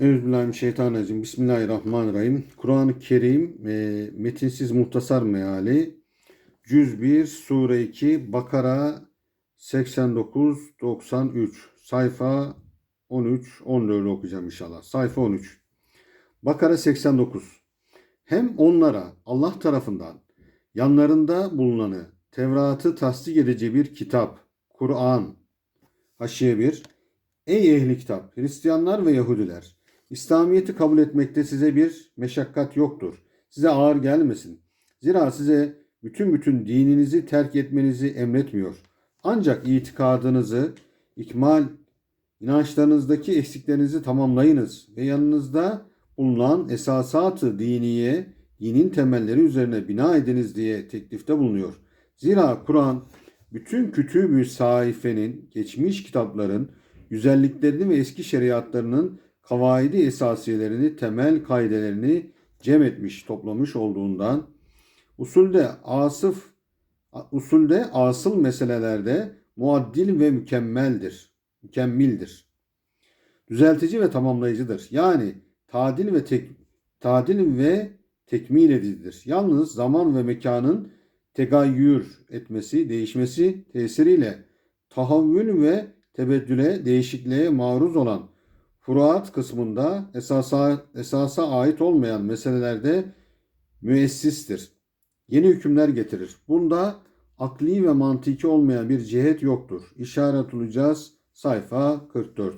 Euzubillahimineşşeytanirracim. Bismillahirrahmanirrahim. Kur'an-ı Kerim e, metinsiz muhtasar meali. Cüz 1, Sure 2, Bakara 89-93. Sayfa 13, 14 okuyacağım inşallah. Sayfa 13. Bakara 89. Hem onlara Allah tarafından yanlarında bulunanı Tevrat'ı tasdik edici bir kitap, Kur'an, Haşiye 1. Ey ehli kitap, Hristiyanlar ve Yahudiler, İslamiyet'i kabul etmekte size bir meşakkat yoktur. Size ağır gelmesin. Zira size bütün bütün dininizi terk etmenizi emretmiyor. Ancak itikadınızı ikmal, inançlarınızdaki eksiklerinizi tamamlayınız ve yanınızda bulunan esasatı diniye, dinin temelleri üzerine bina ediniz diye teklifte bulunuyor. Zira Kur'an bütün kütüb-ü saifenin, geçmiş kitapların güzelliklerini ve eski şeriatlarının kavaidi esasiyelerini, temel kaidelerini cem etmiş, toplamış olduğundan usulde asıf usulde asıl meselelerde muaddil ve mükemmeldir. Mükemmildir. Düzeltici ve tamamlayıcıdır. Yani tadil ve tek tadil ve tekmil edicidir. Yalnız zaman ve mekanın tegayyür etmesi, değişmesi tesiriyle tahavvül ve tebeddüle, değişikliğe maruz olan furuat kısmında esasa, esasa ait olmayan meselelerde müessistir. Yeni hükümler getirir. Bunda akli ve mantiki olmayan bir cihet yoktur. İşaret olacağız sayfa 44.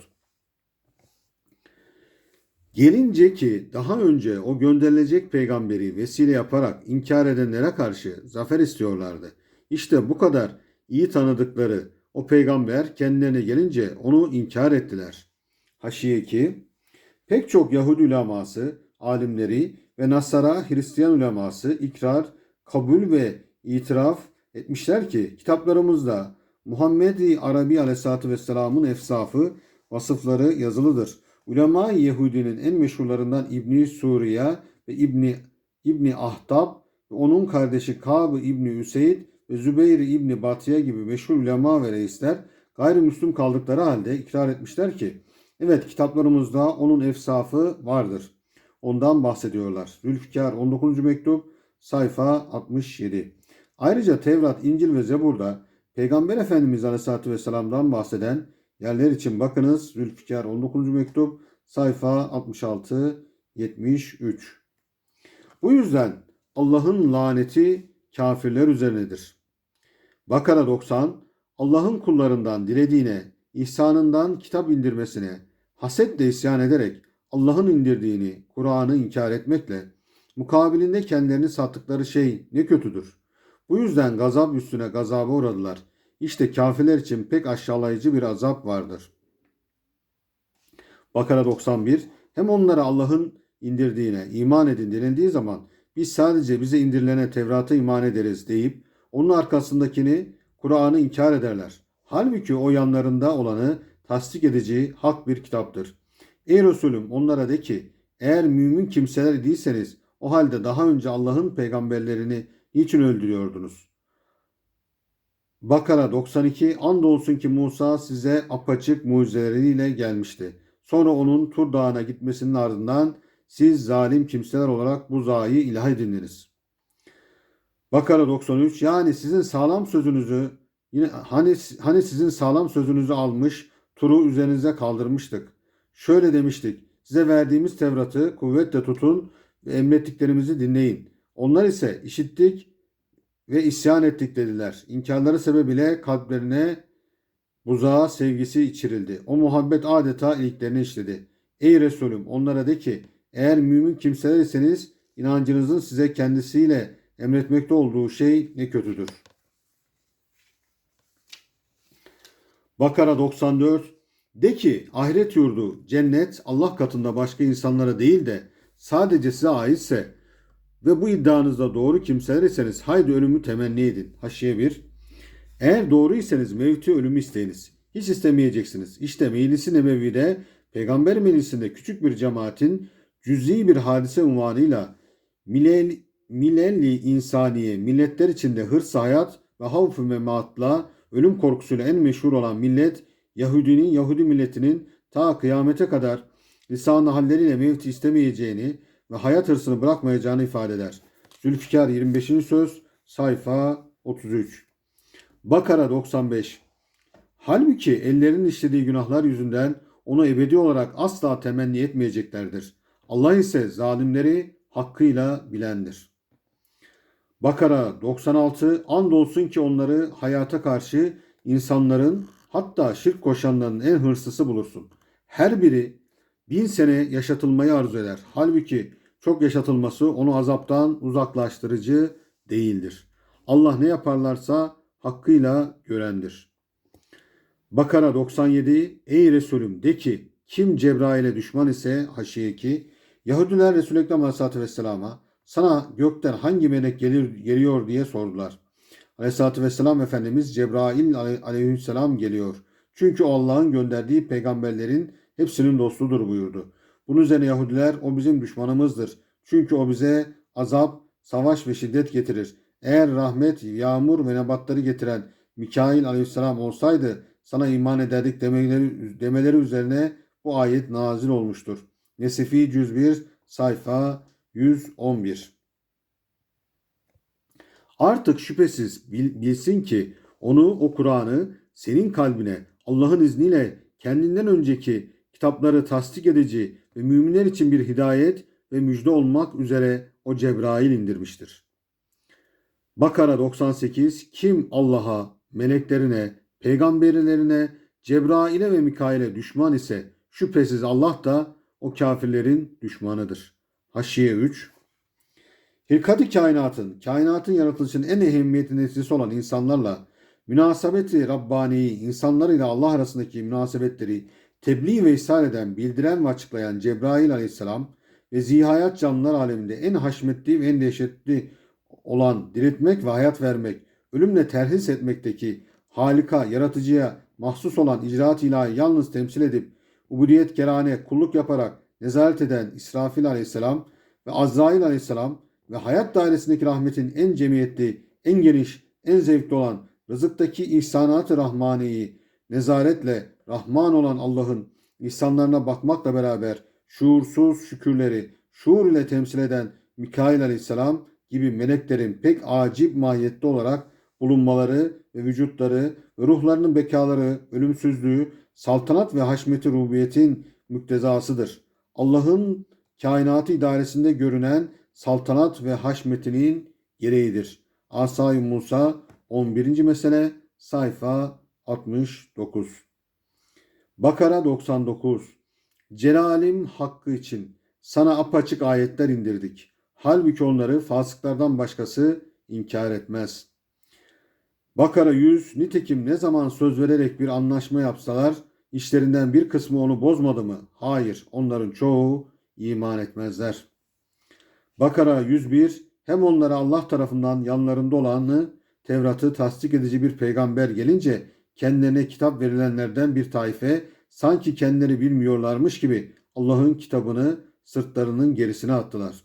Gelince ki daha önce o gönderilecek peygamberi vesile yaparak inkar edenlere karşı zafer istiyorlardı. İşte bu kadar iyi tanıdıkları o peygamber kendilerine gelince onu inkar ettiler. Haşiye 2 Pek çok Yahudi uleması, alimleri ve Nasara Hristiyan uleması ikrar, kabul ve itiraf etmişler ki kitaplarımızda Muhammed-i Arabi Aleyhisselatü Vesselam'ın efsafı, vasıfları yazılıdır. Ulema-i Yahudinin en meşhurlarından İbni Suriye ve İbni İbni Ahtab ve onun kardeşi Kab İbni Üseyd ve Zübeyir İbni Batıya gibi meşhur ulema ve reisler gayrimüslim kaldıkları halde ikrar etmişler ki evet kitaplarımızda onun efsafı vardır. Ondan bahsediyorlar. Zülfikar 19. mektup sayfa 67. Ayrıca Tevrat, İncil ve Zebur'da Peygamber Efendimiz Aleyhisselatü Vesselam'dan bahseden yerler için bakınız. Zülfikar 19. mektup sayfa 66-73. Bu yüzden Allah'ın laneti kafirler üzerinedir. Bakara 90 Allah'ın kullarından dilediğine, ihsanından kitap indirmesine, hasetle isyan ederek Allah'ın indirdiğini, Kur'an'ı inkar etmekle, mukabilinde kendilerini sattıkları şey ne kötüdür. Bu yüzden gazap üstüne gazaba uğradılar. İşte kafirler için pek aşağılayıcı bir azap vardır. Bakara 91 Hem onlara Allah'ın indirdiğine iman edin denildiği zaman biz sadece bize indirilene Tevrat'a iman ederiz deyip onun arkasındakini Kur'an'ı inkar ederler. Halbuki o yanlarında olanı tasdik edici hak bir kitaptır. Ey Resulüm onlara de ki eğer mümin kimseler değilseniz o halde daha önce Allah'ın peygamberlerini niçin öldürüyordunuz? Bakara 92 Andolsun ki Musa size apaçık mucizeleriyle gelmişti. Sonra onun Tur Dağı'na gitmesinin ardından siz zalim kimseler olarak bu zayı ilah edindiniz. Bakara 93 yani sizin sağlam sözünüzü yine hani hani sizin sağlam sözünüzü almış turu üzerinize kaldırmıştık. Şöyle demiştik. Size verdiğimiz Tevrat'ı kuvvetle tutun ve emrettiklerimizi dinleyin. Onlar ise işittik ve isyan ettik dediler. İnkarları sebebiyle kalplerine buzağa sevgisi içirildi. O muhabbet adeta iliklerini işledi. Ey Resulüm onlara de ki eğer mümin kimseler iseniz inancınızın size kendisiyle emretmekte olduğu şey ne kötüdür. Bakara 94 De ki ahiret yurdu, cennet Allah katında başka insanlara değil de sadece size aitse ve bu iddianızda doğru kimseler iseniz haydi ölümü temenni edin. Haşiye 1 Eğer doğruysanız mevti ölümü isteyiniz. Hiç istemeyeceksiniz. İşte meclisi Nebevi'de peygamber meclisinde küçük bir cemaatin cüz'i bir hadise unvanıyla milel, milelli insaniye, milletler içinde hırs hayat ve havf-ı mematla ölüm korkusuyla en meşhur olan millet Yahudinin Yahudi milletinin ta kıyamete kadar lisan halleriyle mevti istemeyeceğini ve hayat hırsını bırakmayacağını ifade eder. Zülfikar 25. söz sayfa 33. Bakara 95. Halbuki ellerinin işlediği günahlar yüzünden onu ebedi olarak asla temenni etmeyeceklerdir. Allah ise zalimleri hakkıyla bilendir. Bakara 96 Andolsun ki onları hayata karşı insanların hatta şirk koşanların en hırslısı bulursun. Her biri bin sene yaşatılmayı arzu eder. Halbuki çok yaşatılması onu azaptan uzaklaştırıcı değildir. Allah ne yaparlarsa hakkıyla görendir. Bakara 97 Ey Resulüm de ki kim Cebrail'e düşman ise haşiye ki Yahudiler Resulü Ekrem Aleyhisselatü Vesselam'a sana gökten hangi melek gelir, geliyor diye sordular. Aleyhisselatü Vesselam Efendimiz Cebrail aleyhisselam geliyor. Çünkü o Allah'ın gönderdiği peygamberlerin hepsinin dostudur buyurdu. Bunun üzerine Yahudiler o bizim düşmanımızdır. Çünkü o bize azap, savaş ve şiddet getirir. Eğer rahmet, yağmur ve nebatları getiren Mikail aleyhisselam olsaydı sana iman ederdik demeleri, demeleri üzerine bu ayet nazil olmuştur. Nesefi 101 sayfa 111 Artık şüphesiz bilsin ki onu o Kur'an'ı senin kalbine Allah'ın izniyle kendinden önceki kitapları tasdik edici ve müminler için bir hidayet ve müjde olmak üzere o Cebrail indirmiştir. Bakara 98 Kim Allah'a, meleklerine, peygamberlerine, Cebrail'e ve Mikail'e düşman ise şüphesiz Allah da o kafirlerin düşmanıdır. Haşiye 3 Hilkat-ı kainatın, kainatın yaratılışının en ehemmiyetli neticesi olan insanlarla münasebeti Rabbani, insanlar ile Allah arasındaki münasebetleri tebliğ ve ishal eden, bildiren ve açıklayan Cebrail aleyhisselam ve zihayat canlılar aleminde en haşmetli ve en dehşetli olan diriltmek ve hayat vermek, ölümle terhis etmekteki halika, yaratıcıya mahsus olan icraat ilahi yalnız temsil edip ubudiyet kerane kulluk yaparak nezaret eden İsrafil aleyhisselam ve Azrail aleyhisselam ve hayat dairesindeki rahmetin en cemiyetli, en geniş, en zevkli olan rızıktaki ihsanat-ı rahmaneyi nezaretle Rahman olan Allah'ın ihsanlarına bakmakla beraber şuursuz şükürleri şuur ile temsil eden Mikail aleyhisselam gibi meleklerin pek acip mahiyette olarak bulunmaları ve vücutları ve ruhlarının bekaları, ölümsüzlüğü, saltanat ve haşmeti rubiyetin müktezasıdır. Allah'ın kainatı idaresinde görünen saltanat ve haşmetinin gereğidir. Asay Musa 11. mesele sayfa 69. Bakara 99. Celalim hakkı için sana apaçık ayetler indirdik. Halbuki onları fasıklardan başkası inkar etmez. Bakara 100. Nitekim ne zaman söz vererek bir anlaşma yapsalar işlerinden bir kısmı onu bozmadı mı? Hayır, onların çoğu iman etmezler. Bakara 101. Hem onlara Allah tarafından yanlarında olanı Tevrat'ı tasdik edici bir peygamber gelince kendilerine kitap verilenlerden bir taife sanki kendileri bilmiyorlarmış gibi Allah'ın kitabını sırtlarının gerisine attılar.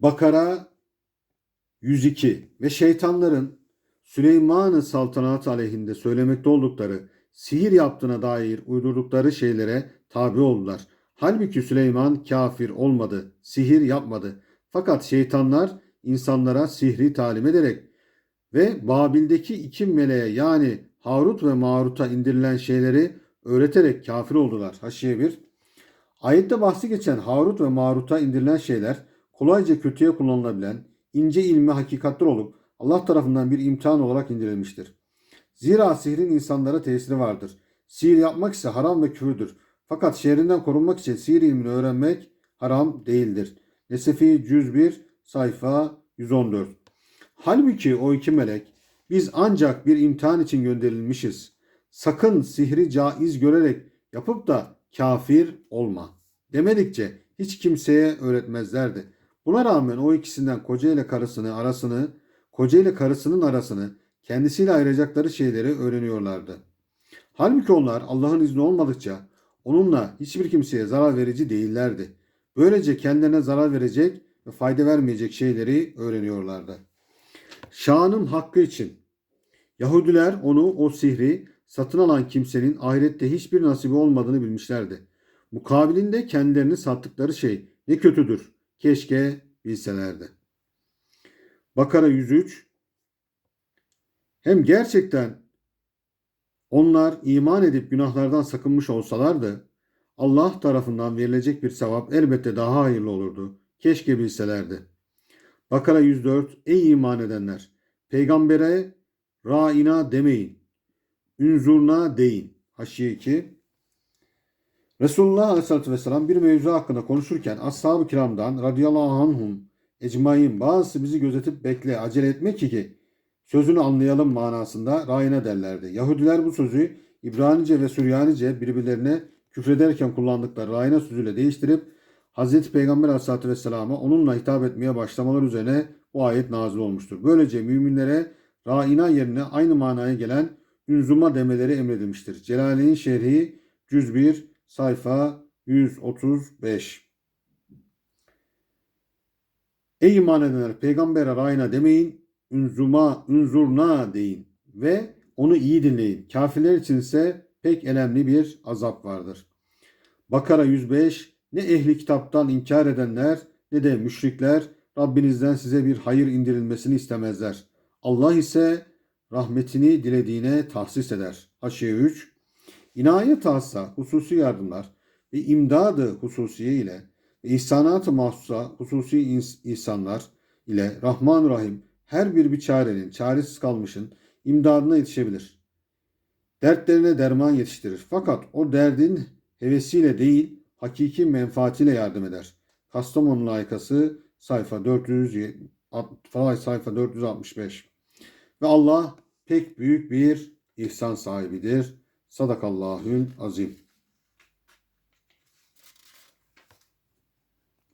Bakara 102 ve şeytanların Süleyman'ın saltanatı aleyhinde söylemekte oldukları sihir yaptığına dair uydurdukları şeylere tabi oldular. Halbuki Süleyman kafir olmadı, sihir yapmadı. Fakat şeytanlar insanlara sihri talim ederek ve Babil'deki iki meleğe yani Harut ve Marut'a indirilen şeyleri öğreterek kafir oldular. Haşiye 1. Ayette bahsi geçen Harut ve Marut'a indirilen şeyler kolayca kötüye kullanılabilen ince ilmi hakikatler olup Allah tarafından bir imtihan olarak indirilmiştir. Zira sihrin insanlara tesiri vardır. Sihir yapmak ise haram ve küfürdür. Fakat şehrinden korunmak için sihir ilmini öğrenmek haram değildir. Nesefi 101 sayfa 114. Halbuki o iki melek biz ancak bir imtihan için gönderilmişiz. Sakın sihri caiz görerek yapıp da kafir olma. Demedikçe hiç kimseye öğretmezlerdi. Buna rağmen o ikisinden koca ile karısını arasını, koca ile karısının arasını kendisiyle ayıracakları şeyleri öğreniyorlardı. Halbuki onlar Allah'ın izni olmadıkça onunla hiçbir kimseye zarar verici değillerdi. Böylece kendilerine zarar verecek ve fayda vermeyecek şeyleri öğreniyorlardı. Şanın hakkı için Yahudiler onu o sihri satın alan kimsenin ahirette hiçbir nasibi olmadığını bilmişlerdi. Mukabilinde kendilerini sattıkları şey ne kötüdür. Keşke bilselerdi. Bakara 103 Hem gerçekten onlar iman edip günahlardan sakınmış olsalardı Allah tarafından verilecek bir sevap elbette daha hayırlı olurdu. Keşke bilselerdi. Bakara 104 Ey iman edenler! Peygambere ra'ina demeyin. Ünzurna deyin. Haşiye 2 Resulullah Aleyhisselatü Vesselam bir mevzu hakkında konuşurken ashab-ı kiramdan radıyallahu anhum ecmain bazısı bizi gözetip bekle acele etme ki ki sözünü anlayalım manasında rayına derlerdi. Yahudiler bu sözü İbranice ve Süryanice birbirlerine küfrederken kullandıkları rayına sözüyle değiştirip Hazreti Peygamber Aleyhisselatü Vesselam'a onunla hitap etmeye başlamaları üzerine bu ayet nazil olmuştur. Böylece müminlere ra'ina yerine aynı manaya gelen ünzuma demeleri emredilmiştir. Celaleyn Şerhi Cüz 1 sayfa 135 Ey iman edenler peygambere rayna demeyin, ünzuma, ünzurna deyin ve onu iyi dinleyin. Kafirler için ise pek elemli bir azap vardır. Bakara 105 Ne ehli kitaptan inkar edenler ne de müşrikler Rabbinizden size bir hayır indirilmesini istemezler. Allah ise rahmetini dilediğine tahsis eder. Haşiye 3 İnayet hassa hususi yardımlar ve imdadı hususiye ile ihsanat-ı mahsusa hususi ins- ihsanlar ile Rahman Rahim her bir bir çarenin, çaresiz kalmışın imdadına yetişebilir. Dertlerine derman yetiştirir. Fakat o derdin hevesiyle değil, hakiki menfaatiyle yardım eder. Kastamonu layıkası sayfa 400 sayfa 465. Ve Allah pek büyük bir ihsan sahibidir. Sadakallahül azim.